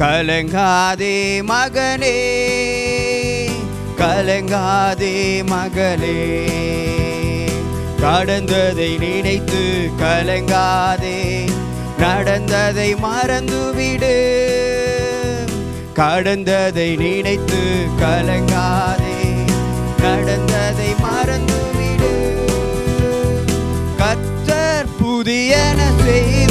கலங்காதே மகனே கலங்காதே மகளே கடந்ததை நினைத்து கலங்காதே நடந்ததை மறந்துவிடு. கடந்ததை நினைத்து கலங்காதே நடந்ததை மறந்துவிடு. கத்தர் புதியன செய்திடுவார்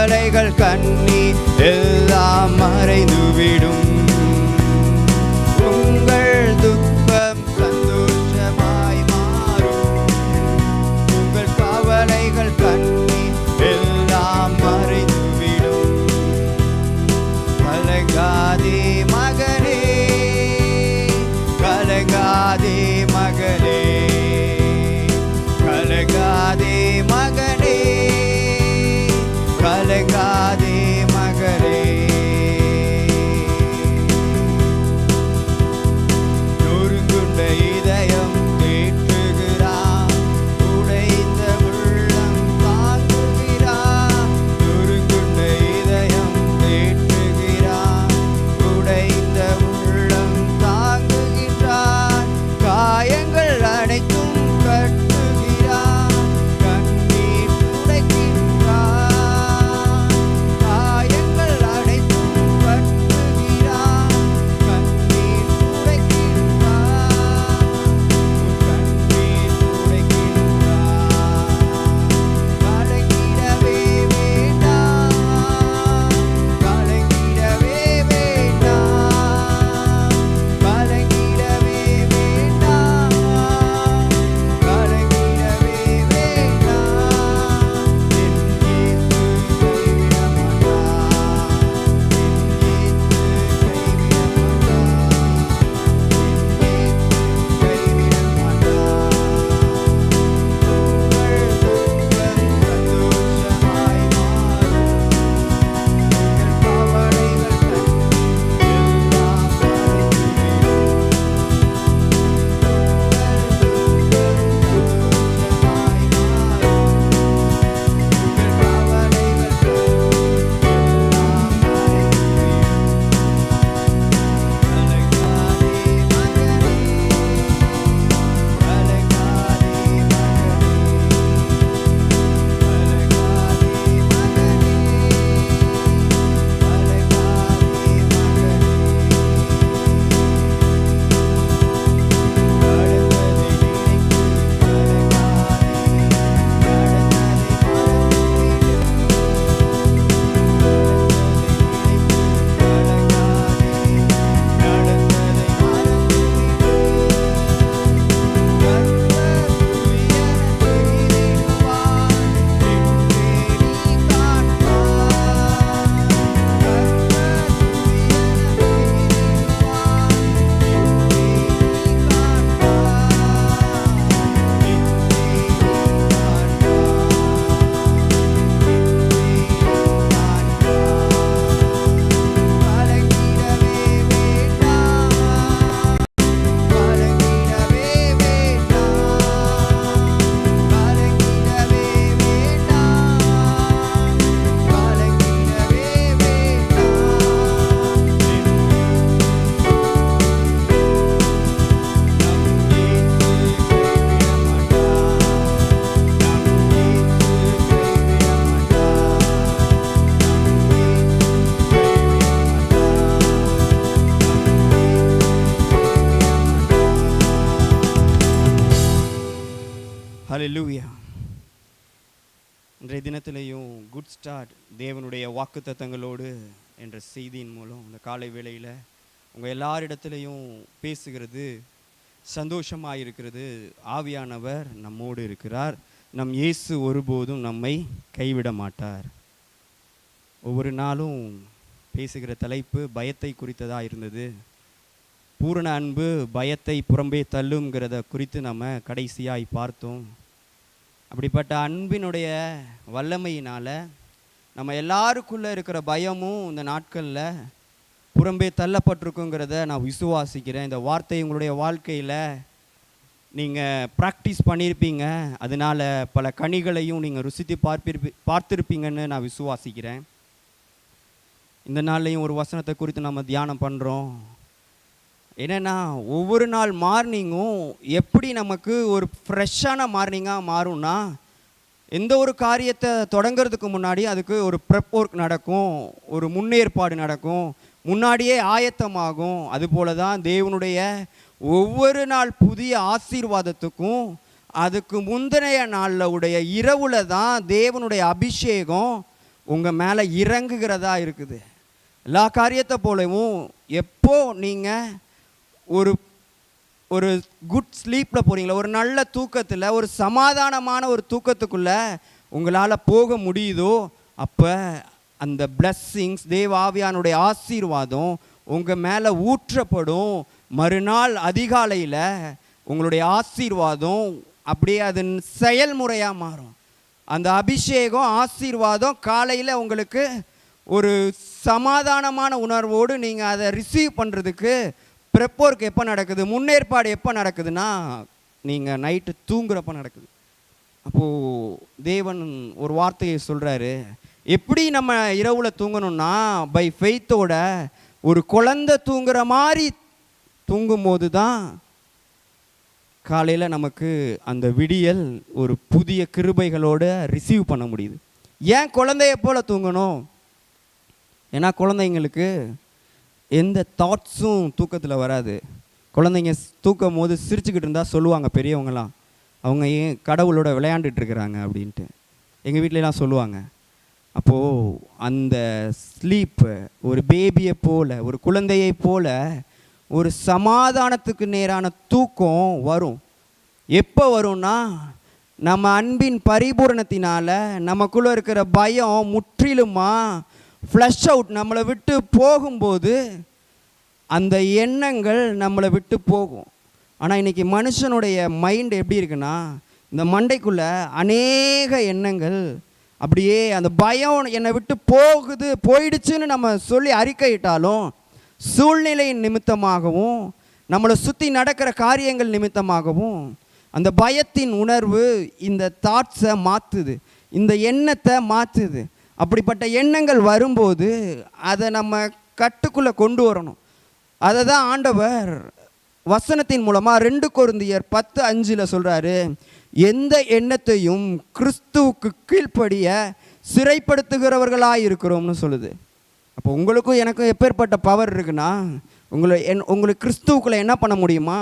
கவலைகள் தேவனுடைய வாக்குத்தத்தங்களோடு என்ற செய்தியின் மூலம் இந்த காலை வேளையில் உங்கள் எல்லாரிடத்துலையும் பேசுகிறது சந்தோஷமாக இருக்கிறது ஆவியானவர் நம்மோடு இருக்கிறார். நம் இயேசு ஒருபோதும் நம்மை கைவிட மாட்டார். ஒவ்வொரு நாளும் பேசுகிற தலைப்பு பயத்தை குறித்ததாக இருந்தது. பூரண அன்பு பயத்தை புறம்பே தள்ளுங்கிறத குறித்து நம்ம கடைசியாய் பார்த்தோம். அப்படிப்பட்ட அன்பினுடைய வல்லமையினால் நம்ம எல்லாருக்குள்ளே இருக்கிற பயமும் இந்த நாட்களில் புறம்பே தள்ளப்பட்டிருக்குங்கிறத நான் விசுவாசிக்கிறேன். இந்த வார்த்தை உங்களுடைய வாழ்க்கையில் நீங்கள் ப்ராக்டிஸ் பண்ணியிருப்பீங்க அதனால் பல கனிகளையும் நீங்கள் ருசித்து பார்ப்பிருப்பி பார்த்துருப்பீங்கன்னு நான் விசுவாசிக்கிறேன். இந்த நாள்லையும் ஒரு வசனத்தை குறித்து நம்ம தியானம் பண்ணுறோம் என்னென்னா ஒவ்வொரு நாள் மார்னிங்கும் எப்படி நமக்கு ஒரு ஃப்ரெஷ்ஷான மார்னிங்காக மாறும்னா எந்த ஒரு காரியத்தை தொடங்கிறதுக்கு முன்னாடி அதுக்கு ஒரு ப்ரெப் ஒர்க் நடக்கும் ஒரு முன்னேற்பாடு நடக்கும். முன்னாடியே ஆயத்தமாகும். அதுபோல தான் தேவனுடைய ஒவ்வொரு நாள் புதிய ஆசீர்வாதத்துக்கும் அதுக்கு முந்தைய நாளில் உடைய இரவில் தான் தேவனுடைய அபிஷேகம் உங்கள் மேலே இறங்குகிறதா இருக்குது. எல்லா காரியத்தை போலவும் எப்போ நீங்கள் ஒரு ஒரு குட் ஸ்லீப்பில் போகிறீங்களா ஒரு நல்ல தூக்கத்தில் ஒரு சமாதானமான ஒரு தூக்கத்துக்குள்ளே உங்களால் போக முடியுதோ அப்போ அந்த பிளஸ்ஸிங்ஸ் தேவாவியானுடைய ஆசீர்வாதம் உங்கள் மேலே ஊற்றப்படும். மறுநாள் அதிகாலையில் உங்களுடைய ஆசீர்வாதம் அப்படியே அது செயல்முறையாக மாறும். அந்த அபிஷேகம் ஆசீர்வாதம் காலையில் உங்களுக்கு ஒரு சமாதானமான உணர்வோடு நீங்கள் அதை ரிசீவ் பண்ணுறதுக்கு ப்ரெப்போர்க் எப்போ நடக்குது? முன்னேற்பாடு எப்போ நடக்குதுன்னா நீங்கள் நைட்டு தூங்குறப்ப நடக்குது. அப்போது தேவன் ஒரு வார்த்தையை சொல்கிறாரு எப்படி நம்ம இரவில் தூங்கணும்னா பை ஃபெய்த்தோட ஒரு குழந்தை தூங்குற மாதிரி தூங்கும்போது தான் காலையில் நமக்கு அந்த விடியல் ஒரு புதிய கிருபைகளோட ரிசீவ் பண்ண முடியுது. ஏன் குழந்தைய போல் தூங்கணும்? ஏன்னா குழந்தைங்களுக்கு எந்த தாட்ஸும் தூக்கத்தில் வராது. குழந்தைங்க தூக்கும் போது சிரிச்சுக்கிட்டு இருந்தால் சொல்லுவாங்க பெரியவங்களாம் அவங்க ஏன் கடவுளோட விளையாண்டுட்டு இருக்கிறாங்க அப்படின்ட்டு. எங்கள் வீட்டிலலாம் சொல்லுவாங்க. அப்போது அந்த ஸ்லீப்பு ஒரு பேபியை போல் ஒரு குழந்தையை போல் ஒரு சமாதானத்துக்கு நேரான தூக்கம் வரும். எப்போ வரும்னா நம்ம அன்பின் பரிபூரணத்தினால நமக்குள்ளே இருக்கிற பயம் முற்றிலுமா ஃப்ளஷ் அவுட் நம்மளை விட்டு போகும்போது அந்த எண்ணங்கள் நம்மளை விட்டு போகும். ஆனால் இன்றைக்கி மனுஷனுடைய மைண்ட் எப்படி இருக்குன்னா இந்த மண்டைக்குள்ளே அநேக எண்ணங்கள் அப்படியே அந்த பயம் என்னை விட்டு போகுது போயிடுச்சுன்னு நம்ம சொல்லி அறிக்கையிட்டாலும் சூழ்நிலையின் நிமித்தமாகவும் நம்மளை சுற்றி நடக்கிற காரியங்கள் நிமித்தமாகவும் அந்த பயத்தின் உணர்வு இந்த தாட்ஸை மாற்றுது இந்த எண்ணத்தை மாற்றுது அப்படிப்பட்ட எண்ணங்கள் வரும்போது அதை நம்ம கட்டுக்குள்ளே கொண்டு வரணும். அதை தான் ஆண்டவர் வசனத்தின் மூலமாக ரெண்டு குருந்தியர் பத்து அஞ்சில் சொல்கிறாரு எந்த எண்ணத்தையும் கிறிஸ்துவுக்கு கீழ்ப்படிய சிறைப்படுத்துகிறவர்களாக இருக்கிறோம்னு சொல்லுது. அப்போ உங்களுக்கும் எனக்கும் எப்பேற்பட்ட பவர் இருக்குன்னா உங்களை என் உங்களுக்கு கிறிஸ்துவுக்குள்ளே என்ன பண்ண முடியுமா?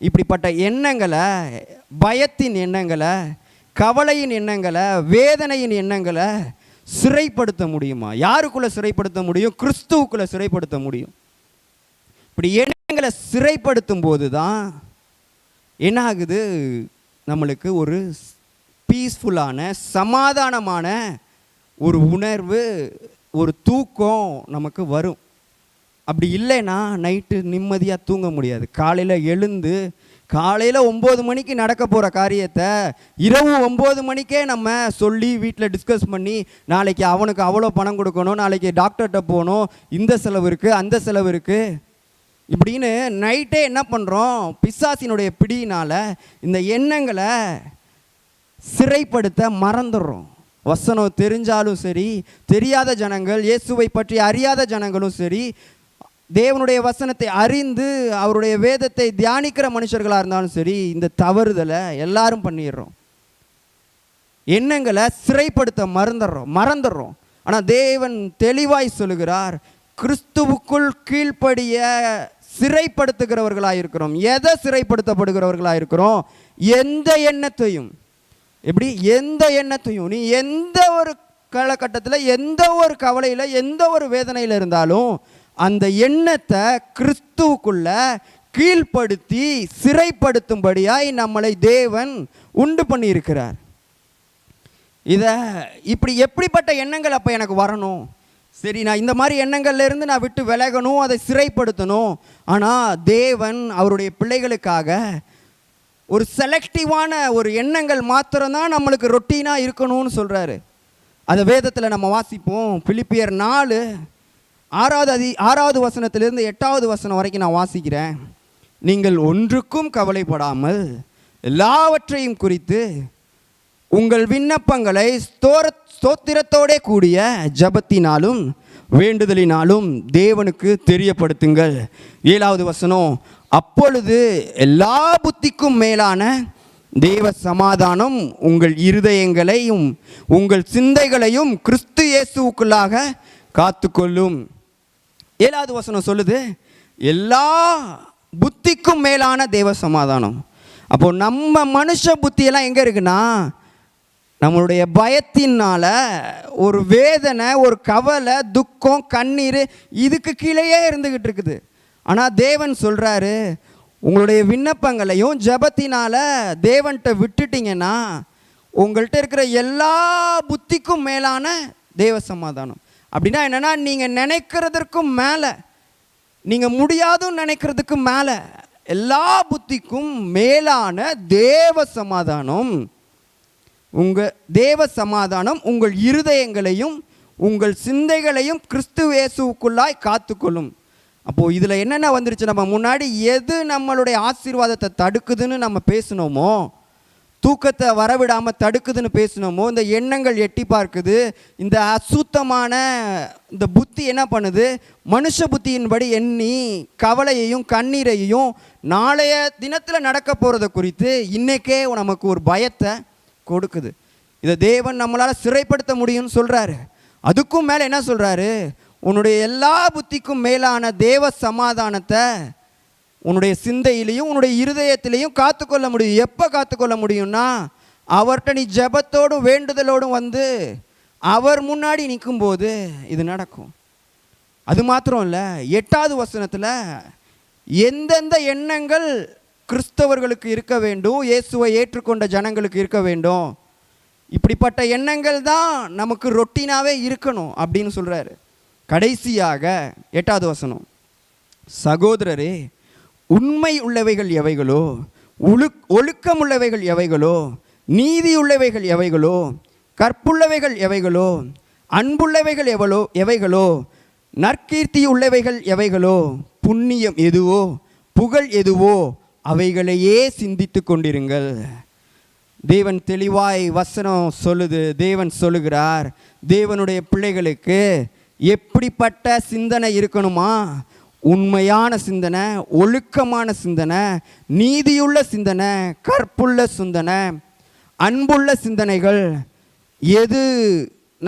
இப்படிப்பட்ட எண்ணங்களை பயத்தின் எண்ணங்களை கவலையின் எண்ணங்களை வேதனையின் எண்ணங்களை சிறைப்படுத்த முடியுமா? யாருக்குள்ளே சிறைப்படுத்த முடியும்? கிறிஸ்துவுக்குள்ளே சிறைப்படுத்த முடியும். இப்படி எண்ணங்களை சிறைப்படுத்தும் போது தான் என்ன ஆகுது நம்மளுக்கு ஒரு பீஸ்ஃபுல்லான சமாதானமான ஒரு உணர்வு ஒரு தூக்கம் நமக்கு வரும். அப்படி இல்லைன்னா நைட்டு நிம்மதியாக தூங்க முடியாது. காலையில் எழுந்து காலையில் ஒம்பது மணிக்கு நடக்க போகிற காரியத்தை இரவு ஒம்பது மணிக்கே நம்ம சொல்லி வீட்டில் டிஸ்கஸ் பண்ணி நாளைக்கு அவனுக்கு அவ்வளோ பணம் கொடுக்கணும் நாளைக்கு டாக்டர்கிட்ட போகணும் இந்த செலவு இருக்குது அந்த செலவு இருக்குது இப்படின்னு நைட்டே என்ன பண்ணுறோம் பிசாசினுடைய பிடியினால் இந்த எண்ணங்களை சிறைப்படுத்த மறந்துடுறோம். வசனம் தெரிஞ்சாலும் சரி தெரியாத ஜனங்கள் இயேசுவை பற்றி அறியாத ஜனங்களும் சரி தேவனுடைய வசனத்தை அறிந்து அவருடைய வேதத்தை தியானிக்கிற மனுஷர்களாக இருந்தாலும் சரி இந்த தவறுதலை எல்லாரும் பண்ணிடுறோம். எண்ணங்களை சிறைப்படுத்த மறந்துடுறோம் மறந்துடுறோம். ஆனால் தேவன் தெளிவாய் சொல்லுகிறார் கிறிஸ்துவுக்குள் கீழ்ப்படிய சிறைப்படுத்துகிறவர்களாக இருக்கிறோம் எதை சிறைப்படுத்தப்படுகிறவர்களாக இருக்கிறோம் எந்த எண்ணத்தையும். எப்படி? எந்த எண்ணத்தையும். நீ எந்த ஒரு காலகட்டத்தில் எந்த ஒரு கவலையில் எந்த ஒரு வேதனையில் இருந்தாலும் அந்த எண்ணத்தை கிறிஸ்துவுக்குள்ள கீழ்ப்படுத்தி சிறைப்படுத்தும்படியாய் நம்மளை தேவன் உண்டு பண்ணியிருக்கிறார். இதை இப்படி எப்படிப்பட்ட எண்ணங்கள் அப்போ எனக்கு வரணும்? சரி நான் இந்த மாதிரி எண்ணங்கள்லேருந்து நான் விட்டு விலகணும் அதை சிறைப்படுத்தணும். ஆனால் தேவன் அவருடைய பிள்ளைகளுக்காக ஒரு செலக்டிவான ஒரு எண்ணங்கள் மாத்திரம்தான் நம்மளுக்கு ரொட்டீனாக இருக்கணும்னு சொல்கிறாரு அதை வேதத்தில் நம்ம வாசிப்போம். பிலிப்பியர் நாலு ஆறாவது அதி ஆறாவது வசனத்திலிருந்து எட்டாவது வசனம் வரைக்கும் நான் வாசிக்கிறேன். நீங்கள் ஒன்றுக்கும் கவலைப்படாமல் எல்லாவற்றையும் குறித்து உங்கள் விண்ணப்பங்களை ஸ்தோர ஸ்தோத்திரத்தோடே கூடிய ஜபத்தினாலும் வேண்டுதலினாலும் தேவனுக்கு தெரியப்படுத்துங்கள். ஏழாவது வசனம் அப்பொழுது எல்லா புத்திக்கும் மேலான தேவ சமாதானம் உங்கள் இருதயங்களையும் உங்கள் சிந்தைகளையும் கிறிஸ்து இயேசுவுக்குள்ளாக காத்துக்கொள்ளும். ஏழாவது வசனம் சொல்லுது எல்லா புத்திக்கும் மேலான தெய்வ சமாதானம். அப்போ நம்ம மனுஷ புத்தியெல்லாம் எங்கே இருக்குன்னா நம்மளுடைய பயத்தினால் ஒரு வேதனை ஒரு கவலை துக்கம் கண்ணீர் இதுக்கு கீழேயே இருந்துக்கிட்டு இருக்குது. ஆனால் தேவன் சொல்கிறாரு உங்களுடைய விண்ணப்பங்களையும் ஜபத்தினால் தேவன்கிட்ட விட்டுட்டிங்கன்னா உங்கள்கிட்ட இருக்கிற எல்லா புத்திக்கும் மேலான தேவ சமாதானம். அப்படின்னா என்னென்னா நீங்கள் நினைக்கிறதற்கும் மேலே நீங்கள் முடியாதுன்னு நினைக்கிறதுக்கு மேலே எல்லா புத்திக்கும் மேலான தேவ சமாதானம் உங்கள் தேவ சமாதானம் உங்கள் இருதயங்களையும் உங்கள் சிந்தைகளையும் கிறிஸ்து இயேசுவுக்குள்ளாய் காத்துக்கொள்ளும். அப்போது இதில் என்னென்ன வந்துருச்சு? நம்ம முன்னாடி எது நம்மளுடைய ஆசீர்வாதத்தை தடுக்குதுன்னு நம்ம பேசினோமோ தூக்கத்தை வரவிடாமல் தடுக்குதுன்னு பேசினோமோ இந்த எண்ணங்கள் எட்டி பார்க்குது. இந்த அசுத்தமான இந்த புத்தி என்ன பண்ணுது? மனுஷ புத்தியின்படி எண்ணி கவலையையும் கண்ணீரையும் நாளைய தினத்தில் நடக்க போகிறத குறித்து இன்றைக்கே நமக்கு ஒரு பயத்தை கொடுக்குது. இதை தேவன் நம்மளால் சிறைப்படுத்த முடியும்னு சொல்கிறாரு அதுக்கும் மேலே என்ன சொல்கிறாரு உன்னுடைய எல்லா புத்திக்கும் மேலான தேவ சமாதானத்தை உன்னுடைய சிந்தையிலையும் உன்னுடைய இருதயத்திலையும் காத்துக்கொள்ள முடியும். எப்போ காத்துக்கொள்ள முடியும்னா அவர்கிட்ட நீ ஜெபத்தோடும் வேண்டுதலோடும் வந்து அவர் முன்னாடி நிற்கும்போது இது நடக்கும். அது மாத்திரம் இல்லை எட்டாவது வசனத்தில் எந்தெந்த எண்ணங்கள் கிறிஸ்தவர்களுக்கு இருக்க வேண்டும் இயேசுவை ஏற்றுக்கொண்ட ஜனங்களுக்கு இருக்க வேண்டும் இப்படிப்பட்ட எண்ணங்கள் தான் நமக்கு ரொட்டீனாகவே இருக்கணும் அப்படின்னு சொல்கிறாரு கடைசியாக எட்டாவது வசனம். சகோதரரே உண்மை உள்ளவைகள் எவைகளோ ஒழு ஒழுக்கம் உள்ளவைகள் எவைகளோ நீதி உள்ளவைகள் எவைகளோ கற்புள்ளவைகள் எவைகளோ அன்புள்ளவைகள் எவளோ எவைகளோ நற்கீர்த்தி உள்ளவைகள் எவைகளோ புண்ணியம் எதுவோ புகழ் எதுவோ அவைகளையே சிந்தித்து கொண்டிருங்கள். தேவன் தெளிவாய் வசனம் சொல்லுது தேவன் சொல்லுகிறார் தேவனுடைய பிள்ளைகளுக்கு எப்படிப்பட்ட சிந்தனை இருக்கணுமா? உண்மையான சிந்தனை ஒழுக்கமான சிந்தனை நீதியுள்ள சிந்தனை கற்புள்ள சிந்தனை அன்புள்ள சிந்தனைகள் எது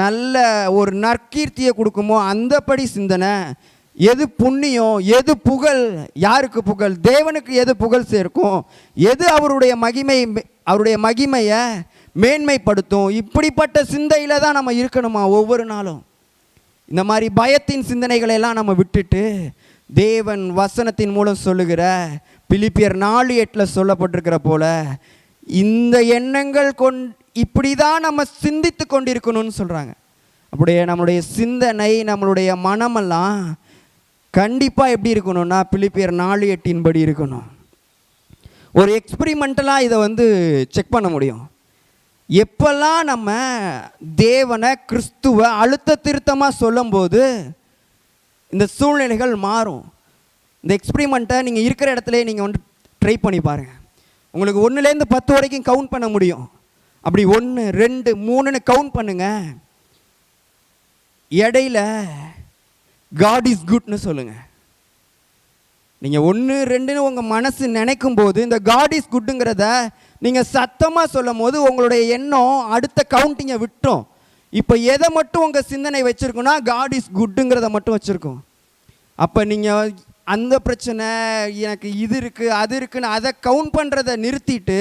நல்ல ஒரு நற்கீர்த்தியை கொடுக்குமோ அந்தபடி சிந்தனை. எது புண்ணியம் எது புகழ் யாருக்கு புகழ்? தேவனுக்கு எது புகழ் சேர்க்கும்? எது அவருடைய மகிமை அவருடைய மகிமையை மேன்மைப்படுத்தும்? இப்படிப்பட்ட சிந்தையில் தான் நம்ம இருக்கணுமா ஒவ்வொரு நாளும்? இந்த மாதிரி பயத்தின் சிந்தனைகளை எல்லாம் நம்ம விட்டுட்டு தேவன் வசனத்தின் மூலம் சொல்லுகிற பிலிப்பியர் நாலு எட்டில் சொல்லப்பட்டிருக்கிற போல இந்த எண்ணங்கள் கொண் இப்படி தான் நம்ம சிந்தித்து கொண்டிருக்கணும்னு சொல்கிறாங்க அப்படியே நம்மளுடைய சிந்தனை நம்மளுடைய மனமெல்லாம் கண்டிப்பாக எப்படி இருக்கணும்னா பிலிப்பியர் நாலு எட்டின்படி இருக்கணும். ஒரு எக்ஸ்பிரிமெண்டலாக இதை வந்து செக் பண்ண முடியும். எப்பெல்லாம் நம்ம தேவனை கிறிஸ்துவ அழுத்த திருத்தமாக சொல்லும்போது இந்த சூழ்நிலைகள் மாறும். இந்த எக்ஸ்பிரிமெண்ட்டை நீங்கள் இருக்கிற இடத்துல நீங்கள் வந்து ட்ரை பண்ணி பாருங்கள் உங்களுக்கு ஒன்றுலேருந்து பத்து வரைக்கும் கவுண்ட் பண்ண முடியும். அப்படி ஒன்று ரெண்டு மூணுன்னு கவுண்ட் பண்ணுங்கள் இடையில காட் இஸ் குட்னு சொல்லுங்கள் நீங்கள் ஒன்று ரெண்டுன்னு உங்கள் மனசு நினைக்கும் போது இந்த காட் இஸ் குட்டுங்கிறத நீங்கள் சத்தமாக சொல்லும் போது உங்களுடைய எண்ணம் அடுத்த கவுண்டிங்கை விட்டோம் இப்போ எதை மட்டும் உங்கள் சிந்தனை வச்சுருக்குன்னா காட் இஸ் குட்டுங்கிறத மட்டும் வச்சுருக்கோம். அப்போ நீங்கள் அந்த பிரச்சனை எனக்கு இது இருக்குது அது இருக்குன்னு அதை கவுண்ட் பண்ணுறதை நிறுத்திட்டு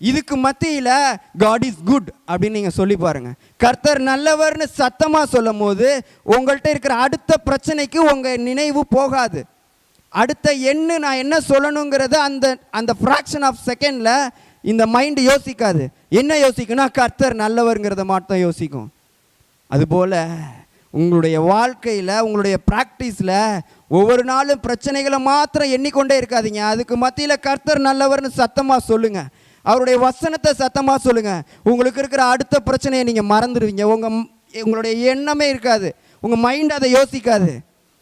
இதுக்கு மத்தியில் காட் இஸ் குட் அப்படின்னு நீங்கள் சொல்லி பாருங்கள் கர்த்தர் நல்லவர்னு சத்தமாக சொல்லும் போது உங்கள்கிட்ட இருக்கிற அடுத்த பிரச்சனைக்கு உங்கள் நினைவு போகாது. அடுத்த எண்ணு நான் என்ன சொல்லணுங்கிறத அந்த அந்த ஃப்ராக்ஷன் ஆஃப் செகண்டில் இந்த மைண்டு யோசிக்காது. என்ன யோசிக்கும்னா கர்த்தர் நல்லவருங்கிறத மட்டும் யோசிக்கும். அதுபோல் உங்களுடைய வாழ்க்கையில் உங்களுடைய ப்ராக்டிஸில் ஒவ்வொரு நாளும் பிரச்சனைகளை மாத்திரம் எண்ணிக்கொண்டே இருக்காதீங்க. அதுக்கு மத்தியில் கர்த்தர் நல்லவர்னு சத்தமாக சொல்லுங்கள் அவருடைய வசனத்தை சத்தமாக சொல்லுங்கள் உங்களுக்கு இருக்கிற அடுத்த பிரச்சனையை நீங்கள் மறந்துடுவீங்க. உங்கள் உங்களுடைய எண்ணமே இருக்காது. உங்கள் மைண்ட் அதை யோசிக்காது.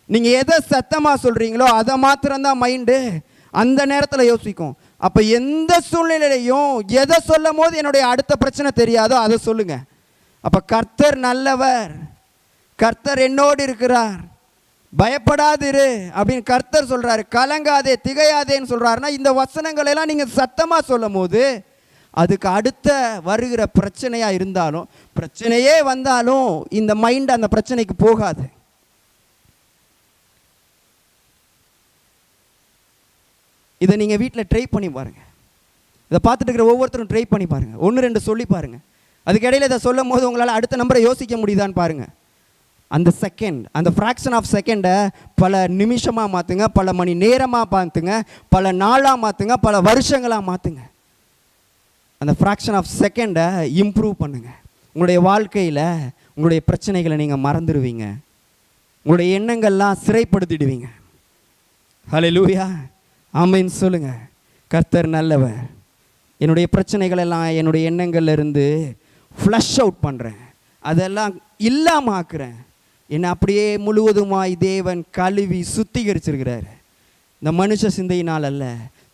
நீங்கள் எதை சத்தமாக சொல்கிறீங்களோ அதை மாத்திரம்தான் மைண்டு அந்த நேரத்தில் யோசிக்கும். அப்போ எந்த சூழ்நிலையிலையும் எதை சொல்லும் போது என்னுடைய அடுத்த பிரச்சனை தெரியாதோ அதை சொல்லுங்கள் அப்போ கர்த்தர் நல்லவர். கர்த்தர் என்னோடு இருக்கிறார். பயப்படாதிரு அப்படின்னு கர்த்தர் சொல்கிறாரு கலங்காதே திகையாதேன்னு சொல்கிறாருன்னா இந்த வசனங்களெல்லாம் எல்லாம் சத்தமாக சொல்லும் போது அதுக்கு அடுத்த வருகிற பிரச்சனையாக இருந்தாலும் பிரச்சனையே வந்தாலும் இந்த மைண்ட் அந்த பிரச்சனைக்கு போகாது. இதை நீங்கள் வீட்டில் ட்ரை பண்ணி பாருங்கள் இதை பார்த்துட்டு இருக்கிற ஒவ்வொருத்தரும் ட்ரை பண்ணி பாருங்கள் ஒன்று ரெண்டு சொல்லி பாருங்கள் அதுக்கு இதை சொல்லும் போது உங்களால் அடுத்த நம்பரை யோசிக்க முடியுதான்னு பாருங்கள் அந்த செகண்ட் அந்த ஃப்ராக்ஷன் ஆஃப் செகண்டை பல நிமிஷமாக மாற்றுங்க பல மணி நேரமாக பார்த்துங்க பல நாளாக மாற்றுங்க பல வருஷங்களாக மாற்றுங்க அந்த ஃப்ராக்ஷன் ஆஃப் செகண்டை இம்ப்ரூவ் பண்ணுங்கள் உங்களுடைய வாழ்க்கையில் உங்களுடைய பிரச்சனைகளை நீங்கள் மறந்துடுவீங்க. உங்களுடைய எண்ணங்கள்லாம் சிறைப்படுத்திடுவீங்க. ஹலே லூயா ஆமைன்னு சொல்லுங்கள் கர்த்தர் நல்லவர். என்னுடைய பிரச்சனைகள் எல்லாம் என்னுடைய எண்ணங்கள்லேருந்து ஃப்ளஷ் அவுட் பண்ணுறேன் அதெல்லாம் இல்லாமல் ஆக்குறேன். என்னை அப்படியே முழுவதுமாய் தேவன் கழுவி சுத்திகரிச்சிருக்கிறார். இந்த மனுஷ சிந்தையினால் அல்ல.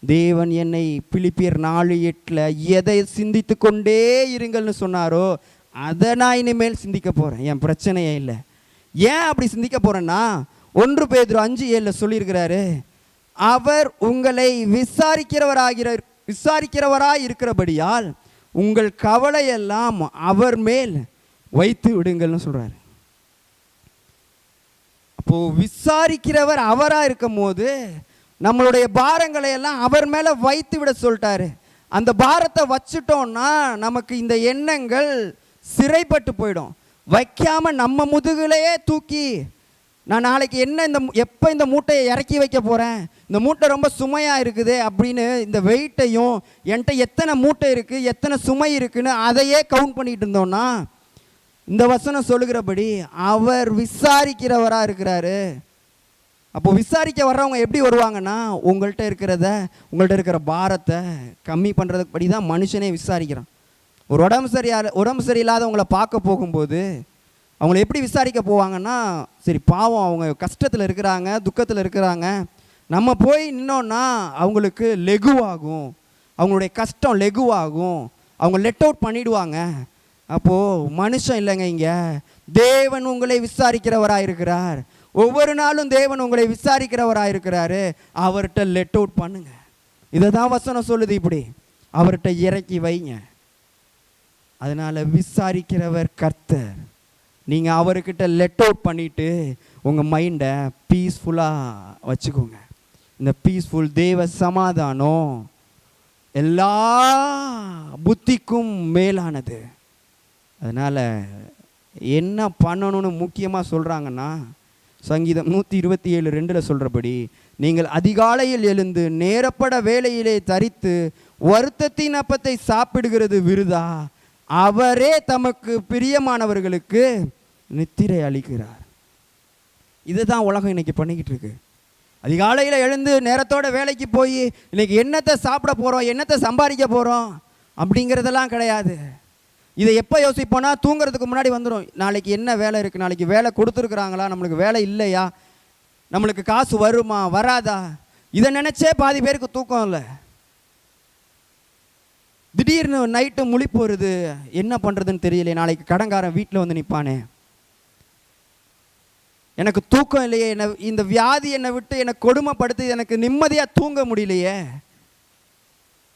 தேவன் என்னை பிலிப்பியர் நாலு எட்டில் எதை சிந்தித்து கொண்டே இருங்கள்னு சொன்னாரோ அதை நான் இனிமேல் சிந்திக்க போகிறேன் என் பிரச்சனையே இல்லை. ஏன் அப்படி சிந்திக்க போகிறேன்னா ஒன்று பேதுரு அஞ்சு ஏழில் சொல்லியிருக்கிறாரு அவர் உங்களை விசாரிக்கிறவராகிற விசாரிக்கிறவராக இருக்கிறபடியால் உங்கள் கவலையெல்லாம் அவர் மேல் வைத்து விடுங்கள்னு சொல்கிறாரு இப்போது விசாரிக்கிறவர் அவராக இருக்கும் போது நம்மளுடைய பாரங்களை எல்லாம் அவர் மேலே வைத்து விட சொல்லிட்டாரு. அந்த பாரத்தை வச்சுட்டோம்னா நமக்கு இந்த எண்ணங்கள் சிறைப்பட்டு போயிடும். வைக்காம நம்ம முதுகிலேயே தூக்கி நான் நாளைக்கு என்ன இந்த எப்போ இந்த மூட்டையை இறக்கி வைக்க போகிறேன் இந்த மூட்டை ரொம்ப சுமையாக இருக்குது அப்படின்னு இந்த வெயிட்டையும் என்கிட்ட எத்தனை மூட்டை இருக்குது எத்தனை சுமை இருக்குன்னு அதையே கவுண்ட் பண்ணிகிட்டு இருந்தோம்னா இந்த வசனம் சொல்லுகிறபடி அவர் விசாரிக்கிறவராக இருக்கிறாரு. அப்போ விசாரிக்க வர்றவங்க எப்படி வருவாங்கன்னா உங்கள்கிட்ட இருக்கிறத உங்கள்கிட்ட இருக்கிற பாரத்தை கம்மி பண்ணுறதுக்கு படி தான் மனுஷனே விசாரிக்கிறான். ஒரு உடம்பு சரியா உடம்பு சரியில்லாதவங்கள பார்க்க போகும்போது அவங்கள எப்படி விசாரிக்க போவாங்கன்னா சரி பாவம் அவங்க கஷ்டத்தில் இருக்கிறாங்க துக்கத்தில் இருக்கிறாங்க. நம்ம போய் நின்னோன்னா அவங்களுக்கு லெகுவாகும். அவங்களுடைய கஷ்டம் லெகுவாகும். அவங்க லெட் அவுட் பண்ணிடுவாங்க. அப்போது மனுஷன் இல்லைங்க இங்கே. தேவன் உங்களை விசாரிக்கிறவராக இருக்கிறார் ஒவ்வொரு நாளும் தேவன் உங்களை விசாரிக்கிறவராக இருக்கிறாரு அவர்கிட்ட லெட் அவுட் பண்ணுங்க. இதை தான் வசனம் சொல்லுது இப்படி. அவர்கிட்ட இறக்கி வைங்க. அதனால் விசாரிக்கிறவர் கர்த்தர். நீங்கள் அவர்கிட்ட லெட் அவுட் பண்ணிவிட்டு உங்கள் மைண்டை பீஸ்ஃபுல்லாக வச்சுக்கோங்க. இந்த பீஸ்ஃபுல் தேவ சமாதானம் எல்லா புத்திக்கும் மேலானது. அதனால் என்ன பண்ணணும்னு முக்கியமாக சொல்கிறாங்கன்னா சங்கீதம் நூற்றி இருபத்தி ஏழு ரெண்டில் சொல்கிறபடி நீங்கள் அதிகாலையில் எழுந்து நேரப்பட வேலையிலே தரித்து வருத்தத்தின் அப்பத்தை சாப்பிடுகிறது விருதா? அவரே தமக்கு பிரியமானவர்களுக்கு நித்திரை அளிக்கிறார். இதுதான் உலகம் இன்னைக்கு பண்ணிக்கிட்டு இருக்கு. அதிகாலையில் எழுந்து நேரத்தோட வேலைக்கு போய் இன்னைக்கு என்னத்தை சாப்பிட போகிறோம் என்னத்தை சம்பாதிக்க போகிறோம் அப்படிங்கிறதெல்லாம் கிடையாது. இதை எப்போ யோசிப்போனா தூங்குறதுக்கு முன்னாடி வந்துடும் நாளைக்கு என்ன வேலை இருக்குது நாளைக்கு வேலை கொடுத்துருக்குறாங்களா? நம்மளுக்கு வேலை இல்லையா? நம்மளுக்கு காசு வருமா? வராதா? இதை நினச்சே பாதி பேருக்கு தூக்கம் இல்லை. திடீர்னு நைட்டு முழிப்பு வருது. என்ன பண்ணுறதுன்னு தெரியலையே. நாளைக்கு கடங்காரன் வீட்டில் வந்து நிற்பானே எனக்கு தூக்கம் இல்லையே. என்னை இந்த வியாதி என்னை விட்டு என்னை கொடுமைப்படுத்தி எனக்கு நிம்மதியாக தூங்க முடியலையே.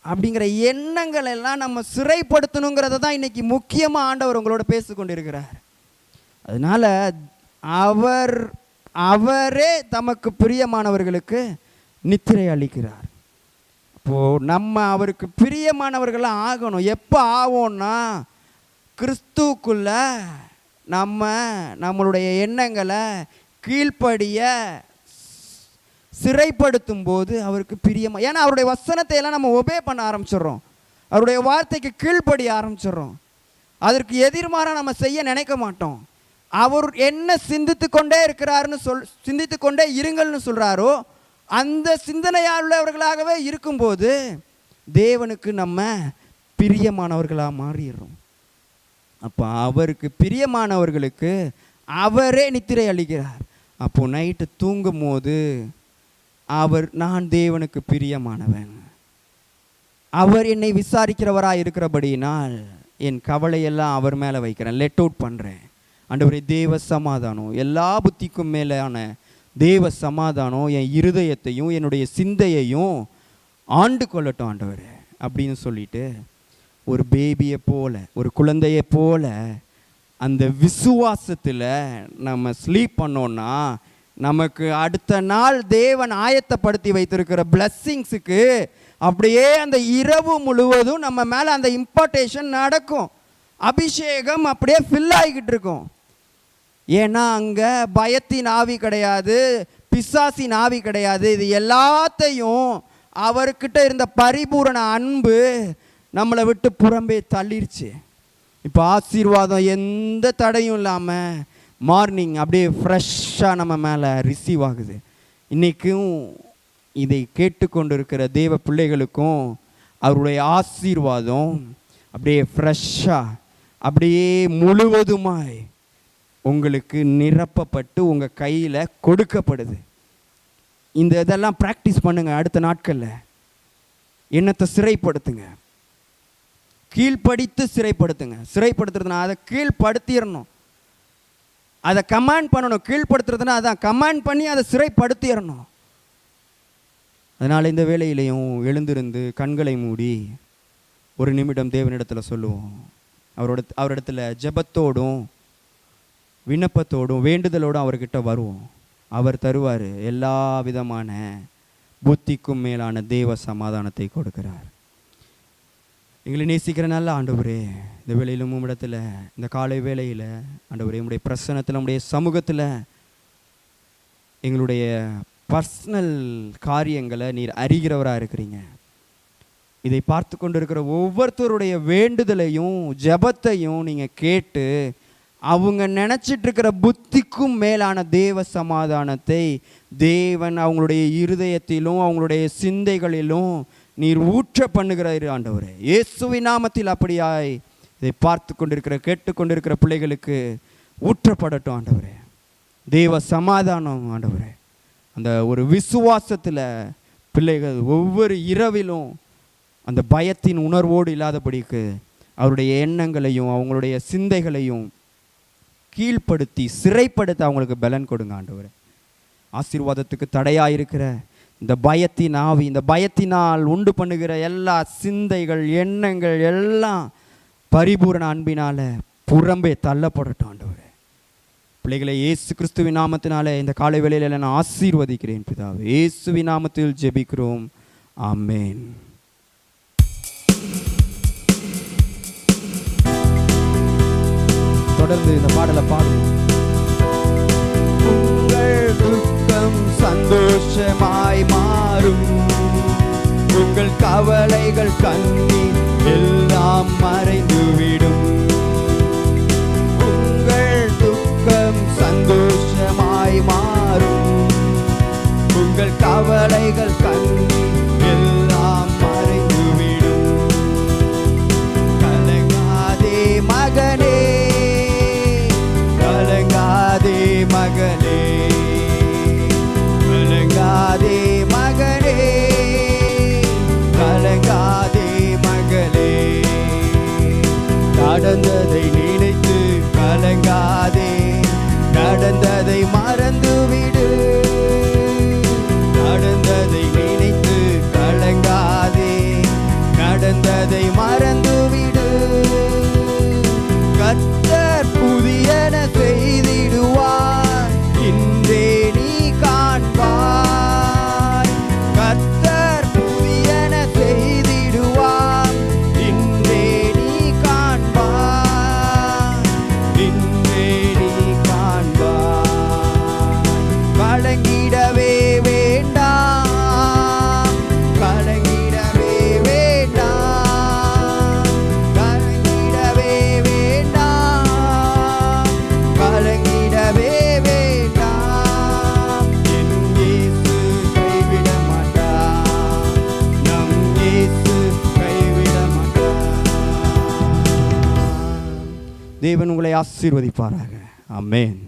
அப்படிங்கிற எண்ணங்கள் எல்லாம் நம்ம சிறைப்படுத்தணுங்கிறத தான் இன்றைக்கி முக்கியமாக ஆண்டவர் உங்களோட பேசிக்கொண்டு இருக்கிறார் அவர் அவரே தமக்கு பிரியமானவர்களுக்கு நித்திரை அளிக்கிறார். அப்போ நம்ம அவருக்கு பிரியமானவர்களாக ஆகணும். எப்போ ஆவோம்னா கிறிஸ்துக்குள்ள நம்ம நம்மளுடைய எண்ணங்களை கீழ்ப்படிய சிறைப்படுத்தும் போது அவருக்கு பிரியமா ஏன்னா அவருடைய வசனத்தை எல்லாம் நம்ம ஒபே பண்ண ஆரம்பிச்சிடுறோம். அவருடைய வார்த்தைக்கு கீழ்ப்படிய ஆரம்பிச்சிடுறோம். அதற்கு எதிர்மாறாக நம்ம செய்ய நினைக்க மாட்டோம். அவர் என்ன சிந்தித்து கொண்டே இருக்கிறாருன்னு சொல் சிந்தித்து கொண்டே இருங்கள்னு சொல்கிறாரோ அந்த சிந்தனையாளர்களாகவே இருக்கும்போது தேவனுக்கு நம்ம பிரியமானவர்களாக மாறிடுறோம். அப்போ அவருக்கு பிரியமானவர்களுக்கு அவரே நித்திரை அளிக்கிறார். அப்போது நைட்டு தூங்கும் போது அவர் நான் தேவனுக்கு பிரியமானவன். அவர் என்னை விசாரிக்கிறவராக இருக்கிறபடியினால் என் கவலையெல்லாம் அவர் மேலே வைக்கிறேன். லெட் அவுட் பண்ணுறேன் ஆண்டவரே தேவ சமாதானம். எல்லா புத்திக்கும் மேலான தேவ சமாதானம் என் இருதயத்தையும் என்னுடைய சிந்தையையும் ஆண்டு கொள்ளட்டும் ஆண்டவர் அப்படின்னு சொல்லிட்டு ஒரு பேபியை போல ஒரு குழந்தையை போல அந்த விசுவாசத்தில் நம்ம ஸ்லீப் பண்ணோன்னா நமக்கு அடுத்த நாள் தேவன் ஆயத்தப்படுத்தி வைத்திருக்கிற பிளஸ்ஸிங்ஸுக்கு அப்படியே அந்த இரவு முழுவதும் நம்ம மேலே அந்த இம்பார்ட்டேஷன் நடக்கும். அபிஷேகம் அப்படியே ஃபில் ஆகிக்கிட்டு இருக்கும். ஏன்னா அங்கே பயத்தின் ஆவி கிடையாது பிசாசின் ஆவி கிடையாது. இது எல்லாத்தையும் அவர்கிட்ட இருந்த பரிபூரண அன்பு நம்மளை விட்டு புறம்பே தள்ளிருச்சு. இப்போ ஆசீர்வாதம் எந்த தடையும் இல்லாமல் மார்னிங் அப்படியே ஃப்ரெஷ்ஷாக நம்ம மேலே ரிசீவ் ஆகுது. இன்றைக்கும் இதை கேட்டுக்கொண்டு இருக்கிற தேவ பிள்ளைகளுக்கும் அவருடைய ஆசீர்வாதம் அப்படியே ஃப்ரெஷ்ஷாக அப்படியே முழுவதுமாய் உங்களுக்கு நிரப்பப்பட்டு உங்கள் கையில் கொடுக்கப்படுது. இந்த இதெல்லாம் ப்ராக்டிஸ் பண்ணுங்கள் அடுத்த நாட்களில். எண்ணத்தை சிறைப்படுத்துங்க. கீழ்ப்படித்து சிறைப்படுத்துங்க. சிறைப்படுத்துறதுனா அதை கீழ்ப்படுத்திடணும் அதை கமாண்ட் பண்ணணும். கீழ்ப்படுத்துறதுனா அதான் கமாண்ட் பண்ணி அதை சிறைப்படுத்திடணும் அதனால் இந்த வேலையிலையும் எழுந்திருந்து கண்களை மூடி ஒரு நிமிடம் தேவனிடத்தில் சொல்லுவோம். அவரோட அவரிடத்துல ஜெபத்தோடும் விண்ணப்பத்தோடும் வேண்டுதலோடும் அவர்கிட்ட வருவோம். அவர் தருவார் எல்லா விதமான புத்திக்கும் மேலான தேவ சமாதானத்தை கொடுக்கிறார். எங்களை நேசிக்கிற நல்ல ஆண்டவரே இந்த வேலையிலும் உம்மிடத்தில் இந்த காலை வேளையில் ஆண்டவரே உம்முடைய பிரசனத்தில் நம்முடைய சமூகத்தில் எங்களுடைய பர்சனல் காரியங்களை நீர் அறிகிறவராக இருக்கிறீங்க. இதை பார்த்து கொண்டிருக்கிற ஒவ்வொருத்தருடைய வேண்டுதலையும் ஜெபத்தையும் நீங்கள் கேட்டு அவங்க நினச்சிட்டு இருக்கிற புத்திக்கும் மேலான தேவ சமாதானத்தை தேவன் அவங்களுடைய இருதயத்திலும் அவங்களுடைய சிந்தைகளிலும் நீர் ஊற்ற பண்ணுகிறார் ஆண்டவரே. இயேசுவி நாமத்தில் அப்படியாய் இதை பார்த்து கொண்டிருக்கிற கேட்டுக்கொண்டிருக்கிற பிள்ளைகளுக்கு ஊற்றப்படட்டும் ஆண்டவரே. தேவ சமாதானம் ஆண்டவரே. அந்த ஒரு விசுவாசத்தில் பிள்ளைகள் ஒவ்வொரு இரவிலும் அந்த பயத்தின் உணர்வோடு இல்லாதபடிக்கு அவருடைய எண்ணங்களையும் அவங்களுடைய சிந்தைகளையும் கீழ்ப்படுத்தி சிறைப்படுத்த அவங்களுக்கு பலன் கொடுங்க ஆண்டவர். ஆசீர்வாதத்துக்கு தடையாக இருக்கிற இந்த பயத்தின் ஆவி இந்த பயத்தினால் உண்டு பண்ணுகிற எல்லா சிந்தைகள் எண்ணங்கள் எல்லாம் பரிபூரண அன்பினால் புறம்பே தள்ளப்படட்டும் ஆண்டவர். பிள்ளைகளை இயேசு கிறிஸ்துவின் நாமத்தினால இந்த காலை வேளையில் நான் ஆசீர்வதிக்கிறேன் பிதாவே. இயேசுவின் நாமத்தில் ஜெபிக்கிறோம். அம்மேன் தொடர்ந்து இந்த பாடலை பாடும் உங்கள் துக்கம் சந்தோஷமாய் மாறும். உங்கள் கவலைகள் கண்ணி எல்லாம் மறைந்து ஆசீர்வதிப்பாராக. அம்மேன்